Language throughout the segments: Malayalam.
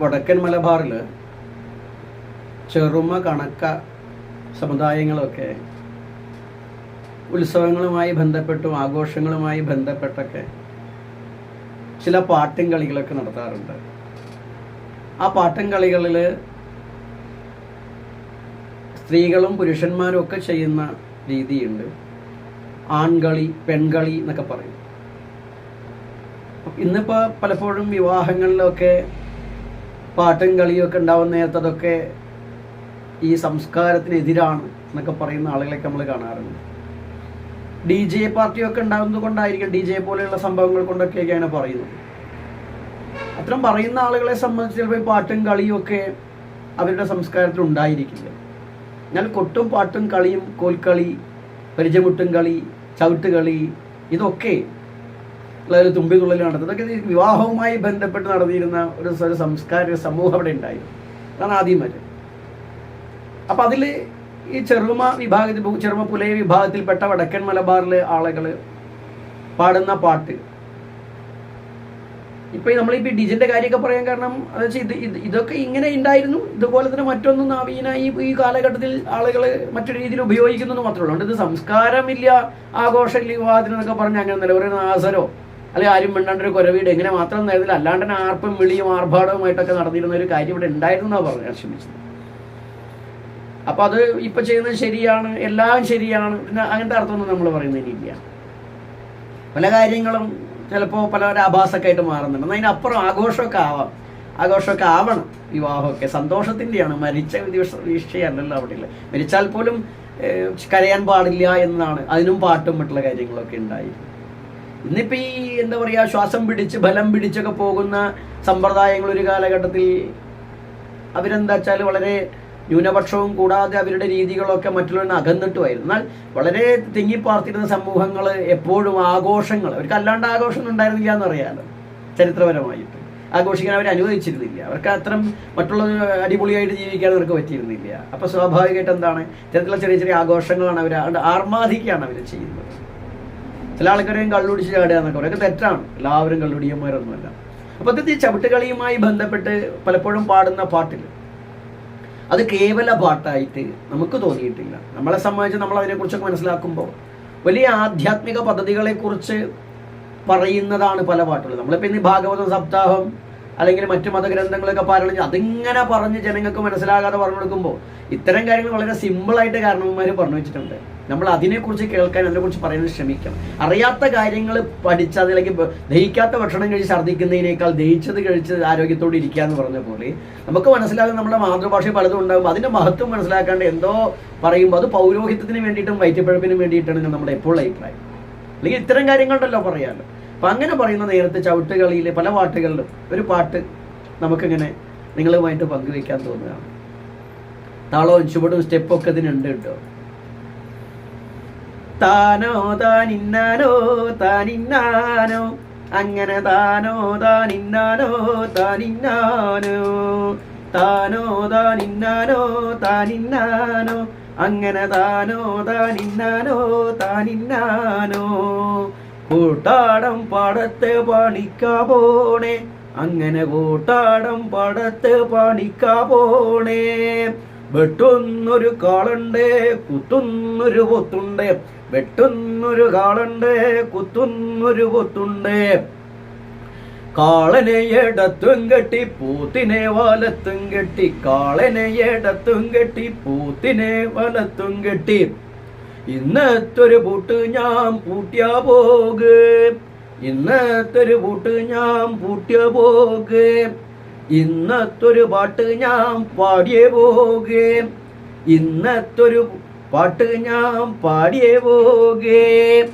വടക്കൻ മലബാറിൽ ചെറുമ കണക്ക സമുദായങ്ങളൊക്കെ ഉത്സവങ്ങളുമായി ബന്ധപ്പെട്ടും ആഘോഷങ്ങളുമായി ബന്ധപ്പെട്ടൊക്കെ ചില പാട്ടും കളികളൊക്കെ നടത്താറുണ്ട്. ആ പാട്ടും കളികളിൽ സ്ത്രീകളും പുരുഷന്മാരും ഒക്കെ ചെയ്യുന്ന രീതിയുണ്ട്. ആൺകളി പെൺകളി എന്നൊക്കെ പറയും. ഇന്നിപ്പോൾ പലപ്പോഴും വിവാഹങ്ങളിലൊക്കെ പാട്ടും കളിയും ഒക്കെ ഉണ്ടാവുന്ന നേരത്തെ അതൊക്കെ ഈ സംസ്കാരത്തിനെതിരാണ് എന്നൊക്കെ പറയുന്ന ആളുകളൊക്കെ നമ്മൾ കാണാറുണ്ട്. ഡി ജെ പാർട്ടിയൊക്കെ ഉണ്ടാകുന്നത് കൊണ്ടായിരിക്കും ഡി ജെ പോലെയുള്ള സംഭവങ്ങൾ കൊണ്ടൊക്കെയൊക്കെയാണ് പറയുന്നത്. അത്തരം പറയുന്ന ആളുകളെ സംബന്ധിച്ച് ചിലപ്പോൾ പാട്ടും കളിയും ഒക്കെ അവരുടെ സംസ്കാരത്തിൽ ഉണ്ടായിരിക്കില്ല. എന്നാൽ കൊട്ടും പാട്ടും കളിയും കോൽക്കളി പരിചയമുട്ടും കളി ചവിട്ടുകളി ഇതൊക്കെ അതായത് തുമ്പി തുള്ളൽ നടത്തുന്നത് ഇതൊക്കെ വിവാഹവുമായി ബന്ധപ്പെട്ട് നടന്നിരുന്ന ഒരു സംസ്കാര സമൂഹം അവിടെ ഉണ്ടായിരുന്നു അതാണ് ആദ്യം വരെ. അപ്പം അതിൽ ഈ ചെറുമ വിഭാഗത്തിൽ ചെറുമ പുലയ വിഭാഗത്തിൽപ്പെട്ട വടക്കൻ മലബാറിലെ ആളുകൾ പാടുന്ന പാട്ട്. ഇപ്പൊ ഈ നമ്മളിപ്പോ ഡിജിന്റെ കാര്യമൊക്കെ പറയാൻ കാരണം അത് ഇത് ഇത് ഇതൊക്കെ ഇങ്ങനെ ഉണ്ടായിരുന്നു ഇതുപോലെ തന്നെ മറ്റൊന്നും നവീന ഈ ഈ കാലഘട്ടത്തിൽ ആളുകൾ മറ്റൊരു രീതിയിൽ ഉപയോഗിക്കുന്നു മാത്രമേ ഉള്ളൂ. ഇത് സംസ്കാരമില്ല ആഘോഷമില്ല വിവാഹത്തിനൊക്കെ പറഞ്ഞ് അങ്ങനെ നില ഒരു നാസരോ അല്ലെങ്കിൽ ആരും മിണ്ടാണ്ട് ഒരു കുരവീട്. എങ്ങനെ മാത്രം നേരത്തില്ല അല്ലാണ്ട് ആർപ്പം വിളിയും ആർഭാടവുമായിട്ടൊക്കെ നടന്നിരുന്ന ഒരു കാര്യം ഇവിടെ ഉണ്ടായിരുന്നു എന്നാണ് ഞാൻ ശ്രമിച്ചത്. അപ്പൊ അത് ഇപ്പൊ ചെയ്യുന്നത് ശരിയാണ് എല്ലാം ശരിയാണ്. പിന്നെ അങ്ങനത്തെ അർത്ഥമൊന്നും നമ്മൾ പറയുന്നതിനില്ല പല കാര്യങ്ങളും ചിലപ്പോൾ പല ആഭാസൊക്കെ ആയിട്ട് മാറുന്നുണ്ട്. എന്നാൽ അതിനപ്പുറം ആഘോഷമൊക്കെ ആവാം. ആഘോഷമൊക്കെ ആവണം. വിവാഹമൊക്കെ സന്തോഷത്തിന്റെയാണ് മരിച്ച ദിവസ വീഴ്ചയല്ലല്ലോ അവിടെ ഉള്ളത് മരിച്ചാൽ പോലും കരയാൻ പാടില്ല എന്നാണ് അതിനും പാട്ടും മറ്റുള്ള കാര്യങ്ങളൊക്കെ ഉണ്ടായി ഇന്നിപ്പോൾ ഈ എന്താ പറയുക ശ്വാസം പിടിച്ച് ബലം പിടിച്ചൊക്കെ പോകുന്ന സമ്പ്രദായങ്ങൾ ഒരു കാലഘട്ടത്തിൽ അവരെന്താ വെച്ചാൽ വളരെ ന്യൂനപക്ഷവും കൂടാതെ അവരുടെ രീതികളൊക്കെ മറ്റുള്ളവരിൽ അകന്നിട്ടുമായിരുന്നു. എന്നാൽ വളരെ തിങ്ങിപ്പാർത്തിരുന്ന സമൂഹങ്ങൾ എപ്പോഴും ആഘോഷങ്ങൾ അവർക്ക് അല്ലാണ്ട് ആഘോഷം ഉണ്ടായിരുന്നില്ല എന്ന് പറയാമല്ലോ ചരിത്രപരമായിട്ട്. ആഘോഷിക്കാൻ അവർ അനുവദിച്ചിരുന്നില്ല. അവർക്ക് അത്തരം മറ്റുള്ള അടിപൊളിയായിട്ട് ജീവിക്കാൻ അവർക്ക് പറ്റിയിരുന്നില്ല. അപ്പോൾ സ്വാഭാവികമായിട്ട് എന്താണ്? ഇത്തരത്തിലുള്ള ചെറിയ ചെറിയ ആഘോഷങ്ങളാണ് അവർ ആർമാദിക്കുകയാണ് അവർ ചെയ്യുന്നത്. ചില ആൾക്കാരെയും കള്ളുടിച്ച് ചാടുക എന്നൊക്കെ പറയും. തെറ്റാണ്. എല്ലാവരും കള്ളുടിയന്മാരൊന്നുമല്ല അപ്പോൾ അത് ഈ ചവിട്ടുകളിയുമായി ബന്ധപ്പെട്ട് പലപ്പോഴും പാടുന്ന പാട്ടിൽ അത് കേവല പാട്ടായിട്ട് നമുക്ക് തോന്നിയിട്ടില്ല. നമ്മളെ സംബന്ധിച്ച് നമ്മൾ അതിനെക്കുറിച്ചൊക്കെ മനസ്സിലാക്കുമ്പോൾ വലിയ ആധ്യാത്മിക പദ്ധതികളെക്കുറിച്ച് പറയുന്നതാണ് പല പാട്ടുകൾ നമ്മളിപ്പോൾ ഇന്ന് ഭാഗവത സപ്താഹം അല്ലെങ്കിൽ മറ്റു മതഗ്രന്ഥങ്ങളൊക്കെ ചെയ്ത് അതിങ്ങനെ പറഞ്ഞ് ജനങ്ങൾക്ക് മനസ്സിലാകാതെ പറഞ്ഞു കൊടുക്കുമ്പോൾ ഇത്തരം കാര്യങ്ങൾ വളരെ സിമ്പിളായിട്ട് കാരണവന്മാർ പറഞ്ഞു വെച്ചിട്ടുണ്ട്. നമ്മൾ അതിനെക്കുറിച്ച് കേൾക്കാൻ അതിനെക്കുറിച്ച് പറയാൻ ശ്രമിക്കാം അറിയാത്ത കാര്യങ്ങൾ പഠിച്ച അതിലേക്ക് ദഹിക്കാത്ത ഭക്ഷണം കഴിച്ച് ഛർദ്ദിക്കുന്നതിനേക്കാൾ ദഹിച്ചത് കഴിച്ച് ആരോഗ്യത്തോടെ ഇരിക്കുക എന്ന് പറഞ്ഞ പോലെ നമുക്ക് മനസ്സിലാകുന്ന നമ്മുടെ മാതൃഭാഷയിൽ പലതും ഉണ്ടാകും. അതിന്റെ മഹത്വം മനസ്സിലാക്കാണ്ട് എന്തോ പറയുമ്പോൾ അത് പൗരോഹിത്യത്തിന് വേണ്ടിയിട്ടും വയറ്റുപഴപ്പിനും വേണ്ടിയിട്ടാണ് നമ്മുടെ എപ്പോഴുള്ള അഭിപ്രായം. അല്ലെങ്കിൽ ഇത്തരം കാര്യങ്ങളുണ്ടല്ലോ പറയാമല്ലോ അപ്പൊ അങ്ങനെ പറയുന്ന നേരത്തെ ചവിട്ടുകളിയിലെ പല പാട്ടുകളിലും ഒരു പാട്ട് നമുക്കിങ്ങനെ നിങ്ങളുമായിട്ട് പങ്കുവെക്കാൻ തോന്നുകയാണ്. താളവും ചുവടും സ്റ്റെപ്പൊക്കെ ഇതിനുണ്ട് കേട്ടോ. താനോ താനിന്നാനോ താനിന്നാനോ അങ്ങനെ താനോ താനിന്നാനോ താനിന്നാനോ താനോ താനിന്നാനോ താനിന്നാനോ അങ്ങനെ താനോ താനിന്നാനോ താനിന്നാനോ. കൂട്ടാടം പാടത്ത് പണിക്കാ പോണേ. അങ്ങനെ കൂട്ടാടം പാടത്ത് പണിക്കാ പോണേ. വെട്ടുന്നൊരു കാളുണ്ട് കുത്തുന്നൊരു പൊത്തുണ്ട്. വെട്ടുന്നൊരു കാളുണ്ട് കുത്തുന്നൊരു പൊത്തുണ്ട്. കാളനെ ഇടത്തും കെട്ടി പൂത്തിനെ വലത്തും കെട്ടി. കാളനെ ഇടത്തും കെട്ടി പൂത്തിനെ വലത്തും കെട്ടി. ഇന്നത്തൊരു പൂട്ട് ഞാൻ പൂട്ടിയ പോക്. ഇന്നത്തൊരു പൂട്ട് ഞാൻ പൂട്ടിയ പോക്. ഇന്നത്തൊരു പാട്ട് ഞാൻ പാടിയേ പോക്. ഇന്നത്തൊരു പാട്ട് ഞാൻ പാടിയേ പോക്.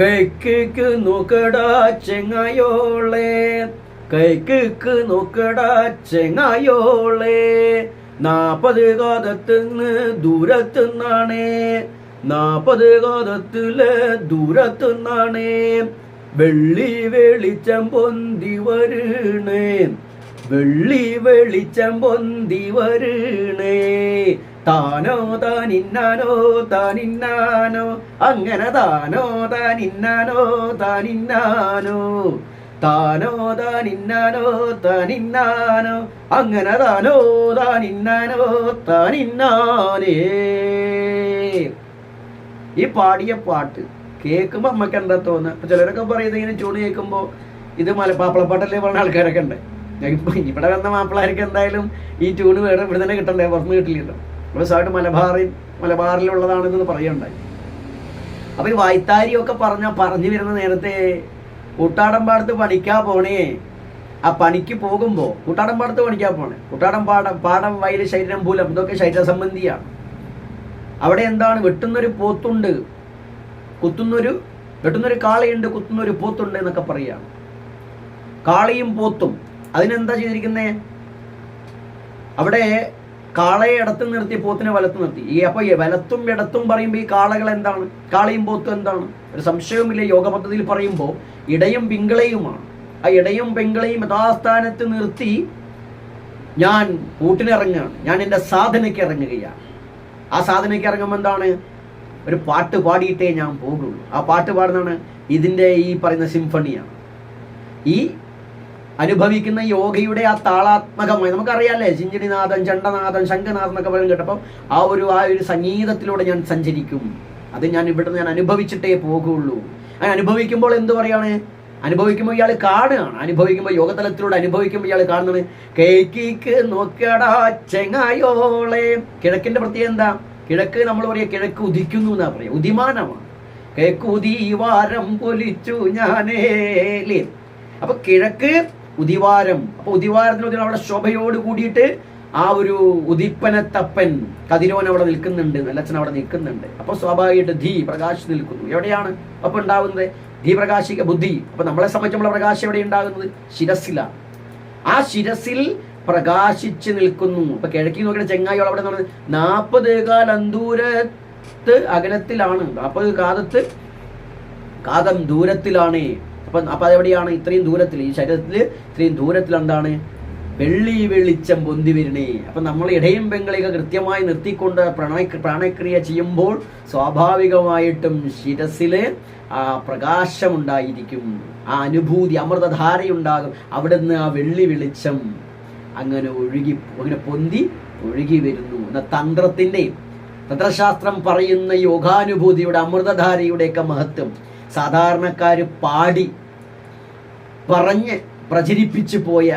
കൈക്ക് നോക്കടാ ചെങ്ങായോളെ. കൈക്ക് നോക്കടാ ചെങ്ങായോളെ. നാപ്പത് കാതത്തുനിന്ന് ദൂരത്തുനിന്നാണേ നാപ്പത് കാതത്തിൽ ദൂരത്തുനിന്നാണേ വെള്ളി വെളിച്ചം പൊന്തി വരണേ. വെള്ളി വെളിച്ചം പൊന്തി വരണേ. താനോ താനിന്നാനോ താനിന്നാനോ. അങ്ങനെ താനോ താനിന്നാനോ താനിന്നാനോ. താനോ താനിന്നാനോ താനിന്നാനോ അങ്ങനെ താനോ താനിന്നാനോ താനിന്നാനേ. ഈ പാടിയ പാട്ട് കേൾക്കുമ്പോൾ നമുക്ക് എന്താ തോന്നുക ചിലരൊക്കെ പറയുന്നത് ഇങ്ങനെ ചൂണ് കേൾക്കുമ്പോൾ ഇത് മല മാപ്പിളപ്പാട്ടല്ലേ പറഞ്ഞ ആൾക്കാരൊക്കെ ഉണ്ട്. ഇപ്പൊ ഇവിടെ വന്ന മാപ്പിളാർക്ക് എന്തായാലും ഈ ട്യൂണ് വേറെ ഇവിടെ തന്നെ കിട്ടണ്ടേ? പുറത്ത് കിട്ടില്ലല്ലോ. ദിവസമായിട്ട് മലബാറിൽ മലബാറിലുള്ളതാണെന്ന് പറയുണ്ടായി. അപ്പൊ ഈ വായ്ത്താരിയൊക്കെ പറഞ്ഞ പറഞ്ഞു വരുന്ന നേരത്തെ കൂട്ടാടമ്പാടത്ത് പണിക്കാ പോണേ. ആ പണിക്ക് പോകുമ്പോ കൂട്ടാടമ്പാടത്ത് പണിക്കാ പോണേ. കൂട്ടാടം പാടം പാടം വയൽ ശരീരം പൂലം ഇതൊക്കെ ശരീര സംബന്ധിയാണ്. അവിടെ എന്താണ്? വെട്ടുന്നൊരു പോത്തുണ്ട്. കുത്തുന്നൊരു വെട്ടുന്നൊരു കാളയുണ്ട് കുത്തുന്നൊരു പോത്തുണ്ട് എന്നൊക്കെ പറയുകയാണ് കാളയും പോത്തും. അതിനെന്താ ചെയ്തിരിക്കുന്നേ? അവിടെ കാളയെ ഇടത്ത് നിർത്തി പോത്തിനെ വലത്ത് നിർത്തി. ഈ അപ്പൊ ഈ വലത്തും ഇടത്തും പറയുമ്പോൾ ഈ കാളകൾ എന്താണ്? കാളയും പോത്തും എന്താണ്? ഒരു സംശയവുമില്ല. യോഗ പദ്ധതിയിൽ പറയുമ്പോൾ ഇടയും പിങ്കളയുമാണ്. ആ ഇടയും പിങ്കളയും യഥാസ്ഥാനത്ത് നിർത്തി ഞാൻ കൂട്ടിനിറങ്ങുകയാണ്. ഞാൻ എന്റെ സാധനയ്ക്ക് ഇറങ്ങുകയാണ്. ആ സാധനയ്ക്ക് ഇറങ്ങുമ്പോൾ എന്താണ്? ഒരു പാട്ട് പാടിയിട്ടേ ഞാൻ പോകുള്ളൂ. ആ പാട്ട് പാടുന്നതാണ് ഇതിന്റെ ഈ പറയുന്ന സിംഫണിയാണ്. ഈ അനുഭവിക്കുന്ന യോഗയുടെ ആ താളാത്മകമായി. നമുക്കറിയാല്ലേ ചിഞ്ചിടിനാഥൻ ചണ്ടനാഥൻ ശംഖനാഥൻ എന്നൊക്കെ പറയും കേട്ടപ്പോൾ ആ ഒരു ആ ഒരു സംഗീതത്തിലൂടെ ഞാൻ സഞ്ചരിക്കും. അത് ഞാൻ ഇവിടുന്ന് ഞാൻ അനുഭവിച്ചിട്ടേ പോകുള്ളൂ. അങ്ങനെ അനുഭവിക്കുമ്പോൾ എന്ത് പറയാണ്? അനുഭവിക്കുമ്പോൾ ഇയാൾ കാണുകയാണ്. അനുഭവിക്കുമ്പോൾ യോഗതലത്തിലൂടെ അനുഭവിക്കുമ്പോൾ ഇയാൾ കാണുന്നത് കേക്കിക്ക് നോക്കടാ ചെങ്ങായോളെ. കിഴക്കിന്റെ പ്രത്യേകത എന്താ? കിഴക്ക് നമ്മൾ പറയുക കിഴക്ക് ഉദിക്കുന്നു എന്നാ പറയാ. ഉദിമാനമാണ്. കേക്കുതി വാരം പൊലിച്ചു ഞാനേലേ അപ്പൊ കിഴക്ക് ഉദിവാരം. അപ്പൊ ഉദിവാരത്തിന് അവിടെ ശോഭയോട് കൂടിയിട്ട് ആ ഒരു ഉദിപ്പനത്തപ്പൻ കതിരോൻ അവിടെ നിൽക്കുന്നുണ്ട്. നല്ലച്ഛൻ അവിടെ നിൽക്കുന്നുണ്ട്. അപ്പൊ സ്വാഭാവികമായിട്ട് ധീ പ്രകാശ് നിൽക്കുന്നു. എവിടെയാണ്? അപ്പൊ ഉണ്ടാകുന്നത് ധീ പ്രകാശിക ബുദ്ധി. അപ്പൊ നമ്മളെ സംബന്ധിച്ച് നമ്മളെ പ്രകാശം എവിടെ ഉണ്ടാകുന്നത്? ശിരസിലാണ് ആ ശിരസിൽ പ്രകാശിച്ച് നിൽക്കുന്നു. അപ്പൊ കിഴക്കി നോക്കിയ ചെങ്ങായി അവിടെ പറഞ്ഞത് നാൽപ്പത് കാൽ അന്തൂരത്ത് അകലത്തിലാണ്. നാൽപ്പത് കാലത്ത് കാതം ദൂരത്തിലാണ്. അപ്പൊ അപ്പൊ അതെവിടെയാണ്? ഇത്രയും ദൂരത്തിൽ ഈ ശരീരത്തിൽ ഇത്രയും ദൂരത്തിൽ എന്താണ്? വെള്ളി വെളിച്ചം പൊന്തി വരണേ. അപ്പൊ നമ്മൾ ഇടയും പെങ്ങളെയൊക്കെ കൃത്യമായി നിർത്തിക്കൊണ്ട് പ്രണയ പ്രാണക്രിയ ചെയ്യുമ്പോൾ സ്വാഭാവികമായിട്ടും ശിരസിൽ ആ പ്രകാശമുണ്ടായിരിക്കും. ആ അനുഭൂതി അമൃതധാരയുണ്ടാകും. അവിടുന്ന് ആ വെള്ളി വെളിച്ചം അങ്ങനെ ഒഴുകി അങ്ങനെ പൊന്തി ഒഴുകി വരുന്നു. എന്ന തന്ത്രത്തിന്റെ തന്ത്രശാസ്ത്രം പറയുന്ന യോഗാനുഭൂതിയുടെ അമൃതധാരയുടെയൊക്കെ മഹത്വം. സാധാരണക്കാർ പാടി പറഞ്ഞ് പ്രചരിപ്പിച്ചു പോയ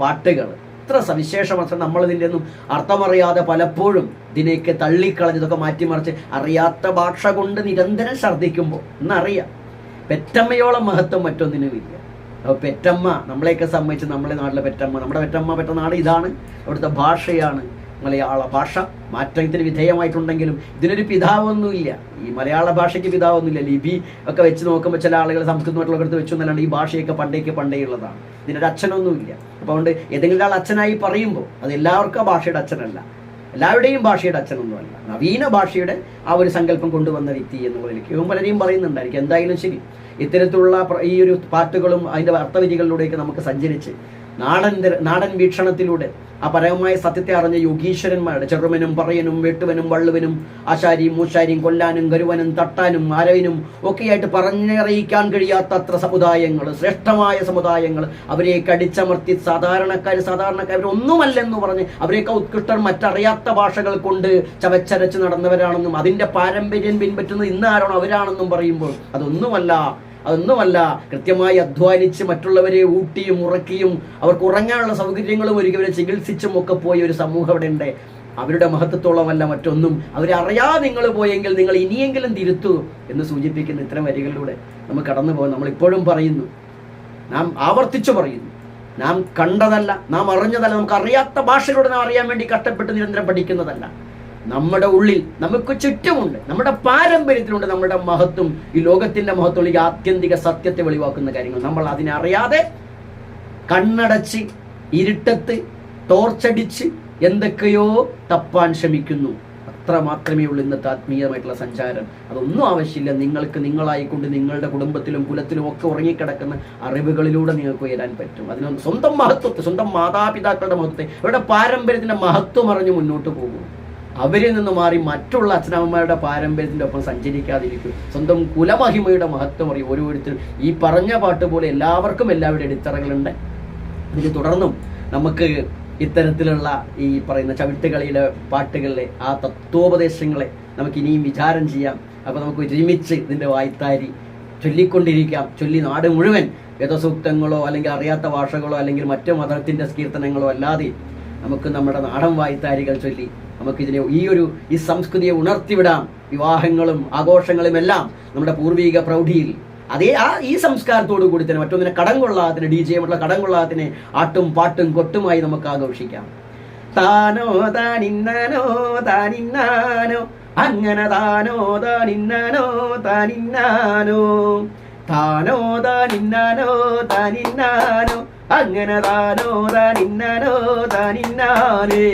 പാട്ടുകൾ. ഇത്ര സവിശേഷമാണ് നമ്മൾ ഇതിന്റെ ഒന്നും അർത്ഥമറിയാതെ പലപ്പോഴും ഇതിനെയൊക്കെ തള്ളിക്കളഞ്ഞ് ഇതൊക്കെ മാറ്റിമറിച്ച് അറിയാത്ത ഭാഷ കൊണ്ട് നിരന്തരം ഛർദ്ദിക്കുമ്പോൾ എന്നറിയാം പെറ്റമ്മയോളം മഹത്വം മറ്റൊന്നിനുമില്ല അപ്പോൾ പെറ്റമ്മ നമ്മളെയൊക്കെ സംബന്ധിച്ച് നമ്മളെ നാട്ടിലെ പെറ്റമ്മ നമ്മുടെ പെറ്റമ്മ പെറ്റ നാട് ഇതാണ്. അവിടുത്തെ ഭാഷയാണ് മലയാള ഭാഷ മാറ്റത്തിന് വിധേയമായിട്ടുണ്ടെങ്കിലും ഇതിനൊരു പിതാവൊന്നുമില്ല. ഈ മലയാള ഭാഷയ്ക്ക് പിതാവൊന്നുമില്ല. ലിപി ഒക്കെ വെച്ച് നോക്കുമ്പോൾ ചില ആളുകൾ സംസ്കൃതമായിട്ടുള്ള എടുത്ത് വെച്ചു എന്നല്ലാണ്ട് ഈ ഭാഷയൊക്കെ പണ്ടേക്ക് പണ്ടേ ഉള്ളതാണ്. ഇതിനൊരു അച്ഛനൊന്നുമില്ല. അപ്പോൾ അതുകൊണ്ട് ഏതെങ്കിലും ഒരാൾ അച്ഛനായി പറയുമ്പോൾ അത് എല്ലാവർക്കും ഭാഷയുടെ അച്ഛനല്ല. എല്ലാവരുടെയും ഭാഷയുടെ അച്ഛനൊന്നുമല്ല. നവീന ഭാഷയുടെ ആ ഒരു സങ്കല്പം കൊണ്ടുവന്ന വ്യക്തി എന്നുള്ള നിലയ്ക്ക് ഇവൻ പലരെയും പറയുന്നുണ്ടായിരിക്കും. എന്തായാലും ശരി. ഇത്തരത്തിലുള്ള ഈ ഒരു പാട്ടുകളും അതിന്റെ അർത്ഥവിധികളിലൂടെയൊക്കെ നമുക്ക് സഞ്ചരിച്ച് നാടൻ നാടൻ വീക്ഷണത്തിലൂടെ ആ പരമമായ സത്യത്തെ അറിഞ്ഞ യോഗീശ്വരന്മാരുടെ ചെറുമനും പറയനും വെട്ടുവനും വള്ളുവനും ആശാരിയും മൂശാരിയും കൊല്ലാനും കരുവനും തട്ടാനും ആരവിനും ഒക്കെയായിട്ട് പറഞ്ഞറിയിക്കാൻ കഴിയാത്ത അത്ര സമുദായങ്ങൾ ശ്രേഷ്ഠമായ സമുദായങ്ങൾ അവരെ കടിച്ചമർത്തി സാധാരണക്കാർ സാധാരണക്കാർ ഒന്നുമല്ലെന്ന് പറഞ്ഞ് അവരെയൊക്കെ ഉത്കൃഷ്ടർ മറ്ററിയാത്ത ഭാഷകൾ കൊണ്ട് ചവച്ചരച്ച് നടന്നവരാണെന്നും അതിന്റെ പാരമ്പര്യം പിൻപറ്റുന്നത് ഇന്ന് ആരാണോ അവരാണെന്നും പറയുമ്പോൾ അതൊന്നുമല്ല. അതൊന്നുമല്ല കൃത്യമായി അധ്വാനിച്ച് മറ്റുള്ളവരെ ഊട്ടിയും ഉറക്കിയും അവർക്ക് ഉറങ്ങാനുള്ള സൗകര്യങ്ങളും ഒരുക്കി അവരെ ചികിത്സിച്ചും ഒക്കെ പോയ ഒരു സമൂഹം അവിടെ ഉണ്ട്. അവരുടെ മഹത്വത്തോളമല്ല മറ്റൊന്നും. അവരെ അറിയാതെ നിങ്ങൾ പോയെങ്കിൽ നിങ്ങൾ ഇനിയെങ്കിലും തിരുത്തൂ എന്ന് സൂചിപ്പിക്കുന്ന ഇത്തരം വരികളിലൂടെ നമ്മൾ കടന്നു പോകും നമ്മൾ ഇപ്പോഴും പറയുന്നു. നാം ആവർത്തിച്ചു പറയുന്നു. നാം കണ്ടതല്ല നാം അറിഞ്ഞതല്ല നമുക്ക് അറിയാത്ത ഭാഷയിലൂടെ നാം അറിയാൻ വേണ്ടി കഷ്ടപ്പെട്ട് നിരന്തരം പഠിക്കുന്നതല്ല. നമ്മുടെ ഉള്ളിൽ നമുക്ക് ചുറ്റുമുണ്ട്. നമ്മുടെ പാരമ്പര്യത്തിലുണ്ട് നമ്മുടെ മഹത്വം. ഈ ലോകത്തിന്റെ മഹത്വം ഈ ആത്യന്തിക സത്യത്തെ വെളിവാക്കുന്ന കാര്യങ്ങൾ. നമ്മൾ അതിനറിയാതെ കണ്ണടച്ച് ഇരുട്ടത്ത് ടോർച്ചടിച്ച് എന്തൊക്കെയോ തപ്പാൻ ശ്രമിക്കുന്നു. അത്ര മാത്രമേ ഉള്ളൂ ഇന്നത്തെ ആത്മീയമായിട്ടുള്ള സഞ്ചാരം. അതൊന്നും ആവശ്യമില്ല. നിങ്ങൾക്ക് നിങ്ങളായിക്കൊണ്ട് നിങ്ങളുടെ കുടുംബത്തിലും കുലത്തിലും ഒക്കെ ഉറങ്ങിക്കിടക്കുന്ന അറിവുകളിലൂടെ നിങ്ങൾക്ക് ഉയരാൻ പറ്റും. അതിനൊന്ന് സ്വന്തം മഹത്വത്തെ സ്വന്തം മാതാപിതാക്കളുടെ മഹത്വത്തെ അവരുടെ പാരമ്പര്യത്തിന്റെ മഹത്വം അറിഞ്ഞ് മുന്നോട്ട് പോകും. അവരിൽ നിന്ന് മാറി മറ്റുള്ള അച്ഛനമ്മമാരുടെ പാരമ്പര്യത്തിന്റെ ഒപ്പം സഞ്ചരിക്കാതിരിക്കും. സ്വന്തം കുലമഹിമയുടെ മഹത്വം അറിയും. ഓരോരുത്തരും ഈ പറഞ്ഞ പാട്ട് പോലെ എല്ലാവർക്കും എല്ലാവരുടെ അടിത്തറകളുണ്ട്. ഇതിന് തുടർന്നും നമുക്ക് ഇത്തരത്തിലുള്ള ഈ പറയുന്ന ചവിട്ടുകളിയുടെ പാട്ടുകളിലെ ആ തത്വോപദേശങ്ങളെ നമുക്ക് ഇനിയും വിചാരം ചെയ്യാം. അപ്പോൾ നമുക്ക് ഒരുമിച്ച് ഇതിന്റെ വായ്ത്താരി ചൊല്ലിക്കൊണ്ടിരിക്കാം. ചൊല്ലി നാട് മുഴുവൻ വേദസൂക്തങ്ങളോ അല്ലെങ്കിൽ അറിയാത്ത ഭാഷകളോ അല്ലെങ്കിൽ മറ്റു മതത്തിന്റെ കീർത്തനങ്ങളോ അല്ലാതെ നമുക്ക് നമ്മുടെ നാടൻ വായ്ത്താരികൾ ചൊല്ലി നമുക്കിതിനെ ഈ ഒരു ഈ സംസ്കൃതിയെ ഉണർത്തിവിടാം. വിവാഹങ്ങളും ആഘോഷങ്ങളും എല്ലാം നമ്മുടെ പൂർവീക പ്രൗഢിയിൽ. അതേ ആ ഈ സംസ്കാരത്തോടു കൂടി തന്നെ മറ്റൊന്നിനെ കടം കൊള്ളാത്തിന് ഡി ജെ മറ്റുള്ള കടം കൊള്ളാത്തിന് ആട്ടും പാട്ടും കൊട്ടുമായി നമുക്ക് ആഘോഷിക്കാം. താനോ താനിന്നാനോ താനിന്നാനോ അങ്ങനെ താനോ താനിന്നാനോ താനിന്നാനോ താനോ താനിന്നാനോ താനിന്നാനോ അങ്ങനെ താനോ താനിന്നാനോ താനിന്നാനേ.